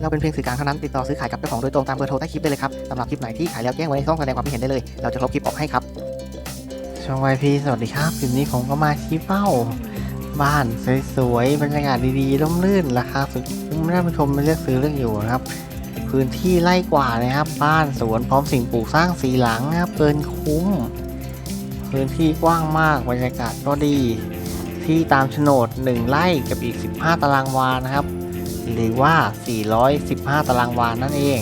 เราเป็นเพียงสื่อกลางเท่านั้นติดต่อซื้อขายกับเจ้าของโดยตรงตามเบอร์โทรใต้คลิปได้เลยครับสำหรับคลิปไหนที่ขายแล้วแจ้งไว้ในช่องแสดงความคิดเห็นได้เลย เราจะลบคลิปออกให้ครับช่องวายพีสวัสดีครับคลิปนี้ผมก็มาชี้เป้า บ้านสวยๆบรรยากาศดีๆร่มรื่นราคาสุดคุ้มท่านผู้ชมมาเลือกซื้อเลือกอยู่นะครับพื้นที่ไร่กว่านะครับ บ้านสวนพร้อมสิ่งปลูกสร้างสีหลังนะครับเกินคุ้ม พื้นที่กว้างมากบรรยากาศก็ดี ที่ตามโฉนด 1 ไร่กับอีก 15 ตารางวานะครับ หรือว่า 415 ตารางวานั่นเอง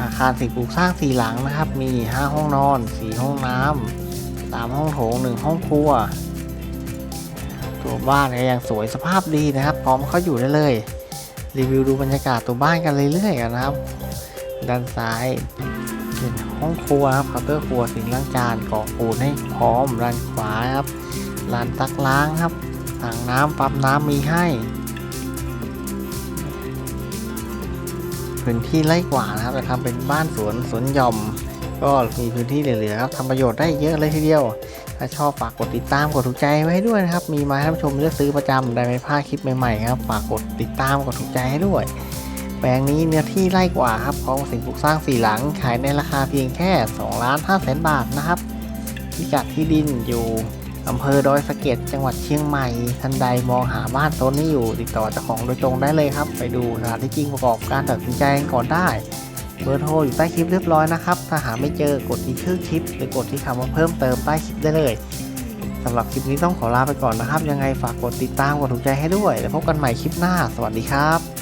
อาคารสิ่งปลูกสร้างสีหลังนะครับ มี 5 ห้องนอน 4 ห้องน้ำ 3 ห้องโถง 1 ห้องครัว ตัวบ้านก็ยังสวยสภาพดีนะครับ พร้อมเข้าอยู่ได้เลย รีวิวดูบรรยากาศตัวบ้านกันเรื่อยๆกันนะครับ ด้านซ้ายเป็นห้องครัวครับเคาน์เตอร์ครัวสิ่งล้างจานก่อปูนให้พร้อมด้านขวาครับลานตักล้างครับถังน้ำปั๊มน้ำมีให้ พื้นที่ไร่กว่านะครับจะทำเป็นบ้านสวนสวนหย่อม ก็มีพื้นที่เหลือๆครับทำประโยชน์ได้เยอะเลยทีเดียว ถ้าชอบฝากกดติดตามกดถูกใจไว้ให้ด้วยนะครับ มีมาให้ท่านผู้ชมเลือกซื้อประจำได้ไม่พลาดคลิปใหม่ๆครับฝากกดติดตามกดถูกใจให้ด้วย แปลงนี้เนื้อที่ไร่กว่าครับพร้อมสิ่งปลูกสร้างสี่หลังขายในราคาเพียงแค่2ล้าน5แสนบาทนะครับพิกัดที่ดินอยู่ อำเภอดอยสะเก็ดจังหวัดเชียงใหม่ ท่านใดมองหาบ้านโซนนี้อยู่ ติดต่อเจ้าของโดยตรงได้เลยครับ ไปดูสถานที่จริงประกอบการตัดสินใจก่อนได้ เบอร์โทรอยู่ใต้คลิปเรียบร้อยนะครับ ถ้าหาไม่เจอกดที่ชื่อคลิป หรือกดที่คำว่าเพิ่มเติมใต้คลิปได้เลยสำหรับคลิปนี้ต้องขอลาไปก่อนนะครับ ยังไงฝากกดติดตามกดถูกใจให้ด้วย แล้วพบกันใหม่คลิปหน้า สวัสดีครับ